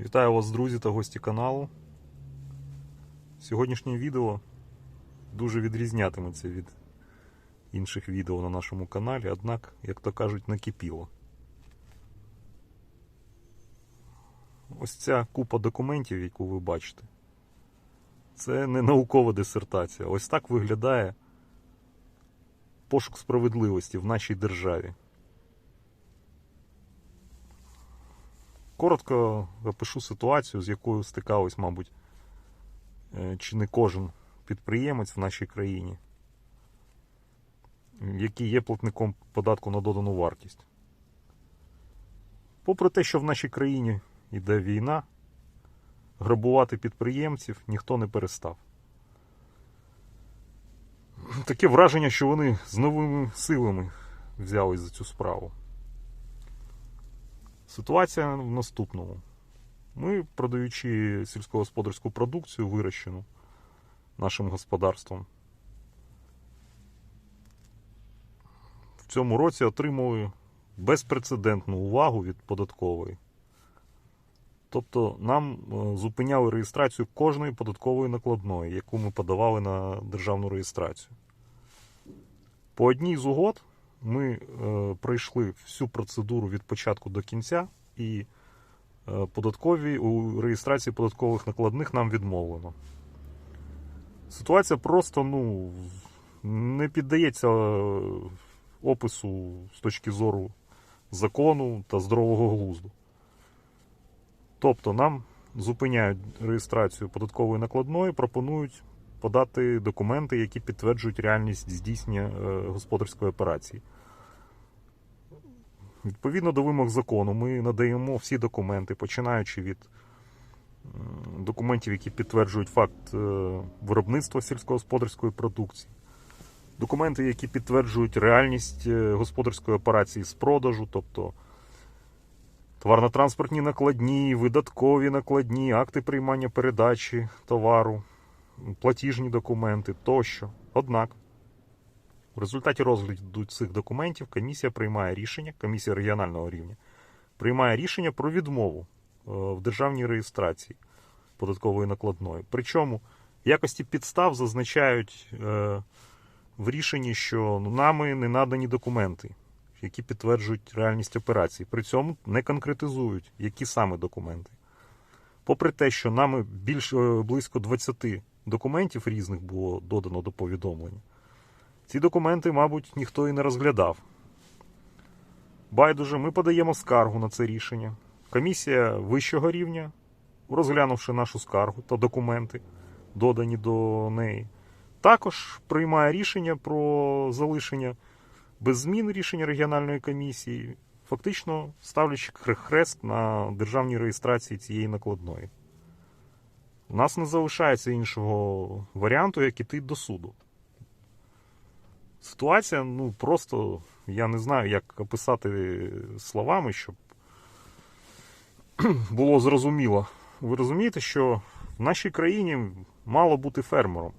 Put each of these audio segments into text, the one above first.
Вітаю вас, друзі та гості каналу. Сьогоднішнє відео дуже відрізнятиметься від інших відео на нашому каналі, однак, як то кажуть, накипіло. Ось ця купа документів, яку ви бачите, це не наукова дисертація. Ось так виглядає пошук справедливості в нашій державі. Коротко опишу ситуацію, з якою стикались, мабуть, е, чи не кожен підприємець в нашій країні, який є платником податку на додану вартість. Попри те, що в нашій країні йде війна, грабувати підприємців ніхто не перестав. Таке враження, що вони з новими силами взялись за цю справу. Ситуація в наступному. Ми, продаючи сільськогосподарську продукцію, вирощену нашим господарством, в цьому році отримали безпрецедентну увагу від податкової. Тобто нам е, зупиняли реєстрацію кожної податкової накладної, яку ми подавали на державну реєстрацію. По одній з угод ми е, пройшли всю процедуру від початку до кінця, і е, податкові у реєстрації податкових накладних нам відмовлено. Ситуація просто ну, не піддається е, опису з точки зору закону та здорового глузду. Тобто нам зупиняють реєстрацію податкової накладної, пропонують подати документи, які підтверджують реальність здійснення е, господарської операції. Відповідно до вимог закону, ми надаємо всі документи, починаючи від документів, які підтверджують факт е, виробництва сільськогосподарської продукції, документи, які підтверджують реальність е, господарської операції з продажу, тобто товарно-транспортні накладні, видаткові накладні, акти приймання передачі товару, платіжні документи тощо. Однак, в результаті розгляду цих документів комісія приймає рішення, комісія регіонального рівня приймає рішення про відмову е, в державній реєстрації податкової накладної. Причому в якості підстав зазначають е, в рішенні, що нами не надані документи, які підтверджують реальність операції. При цьому не конкретизують, які саме документи. Попри те, що нами більш е, близько 20 документів різних було додано до повідомлення, ці документи, мабуть, ніхто і не розглядав. Байдуже, ми подаємо скаргу на це рішення. Комісія вищого рівня, розглянувши нашу скаргу та документи, додані до неї, також приймає рішення про залишення без змін рішення регіональної комісії, фактично ставлячи хрест на державній реєстрації цієї накладної. У нас не залишається іншого варіанту, як іти до суду. Ситуація, ну просто я не знаю, як описати словами, щоб було зрозуміло. Ви розумієте, що в нашій країні мало бути фермером.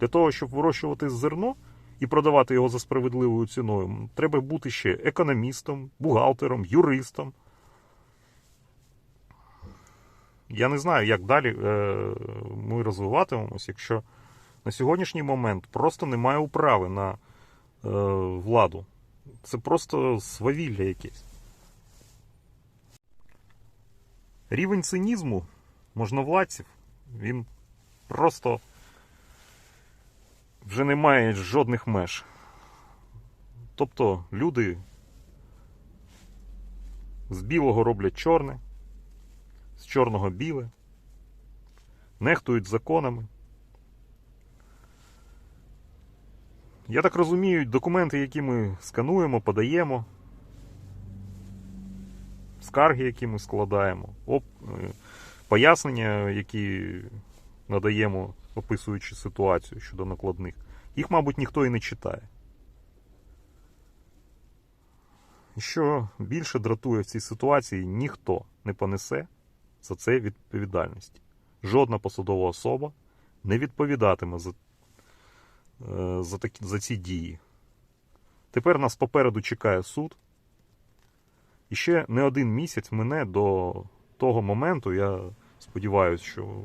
Для того, щоб вирощувати зерно і продавати його за справедливою ціною, треба бути ще економістом, бухгалтером, юристом. Я не знаю, як далі е, ми розвиватимемось, якщо на сьогоднішній момент просто немає управи на е, владу. Це просто свавілля якесь. Рівень цинізму можновладців, він просто вже не має жодних меж. Тобто люди з білого роблять чорне, з чорного біле, нехтують законами. Я так розумію, документи, які ми скануємо, подаємо, скарги, які ми складаємо, оп, е, пояснення, які надаємо, описуючи ситуацію щодо накладних, їх, мабуть, ніхто і не читає. Що більше дратує в цій ситуації, ніхто не понесе за це відповідальність. Жодна посадова особа не відповідатиме за е, за, такі, за ці дії. Тепер нас попереду чекає суд. І ще не один місяць мине до того моменту, я сподіваюся, що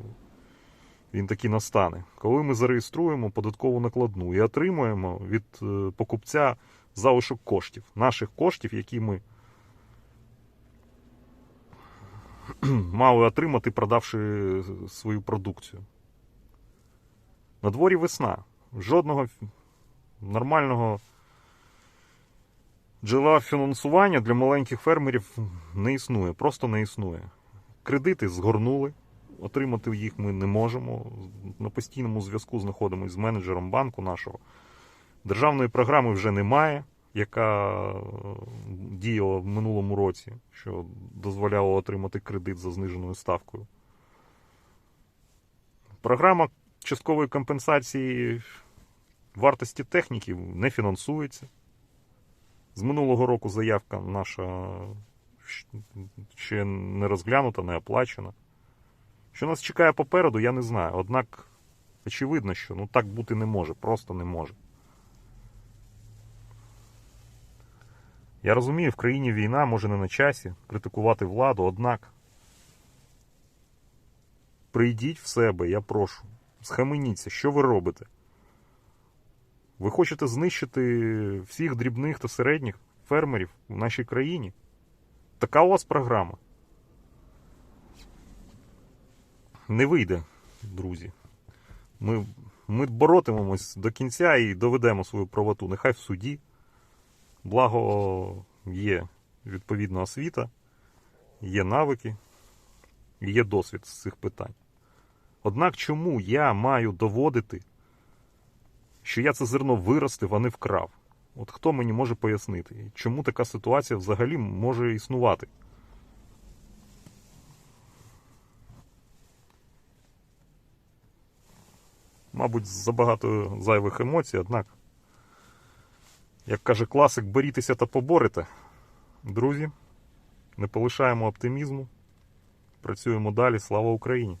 він таки настане, коли ми зареєструємо податкову накладну і отримуємо від е, покупця залишок коштів, наших коштів, які ми мали отримати, продавши свою продукцію. На дворі весна. Жодного нормального джерела фінансування для маленьких фермерів не існує, просто не існує. Кредити згорнули, отримати їх ми не можемо. На постійному зв'язку знаходимося з менеджером банку нашого. Державної програми вже немає, яка е, діяла в минулому році, що дозволяло отримати кредит за зниженою ставкою. Програма часткової компенсації вартості техніки не фінансується. З минулого року заявка наша ще не розглянута, не оплачена. Що нас чекає попереду, я не знаю. Однак, очевидно, що ну, так бути не може, просто не може. Я розумію, в країні війна, може не на часі критикувати владу, однак прийдіть в себе, я прошу. Схаменіться, що ви робите? Ви хочете знищити всіх дрібних та середніх фермерів в нашій країні? Така у вас програма. Не вийде, друзі. Ми, ми боротимемось до кінця і доведемо свою правоту. Нехай в суді. Благо є відповідна освіта, є навики, є досвід з цих питань. Однак чому я маю доводити, що я це зерно виростив, а не вкрав? От хто мені може пояснити, чому така ситуація взагалі може існувати? Мабуть, забагато зайвих емоцій, однак, як каже класик, борітеся та поборете. Друзі, не полишаємо оптимізму. Працюємо далі. Слава Україні!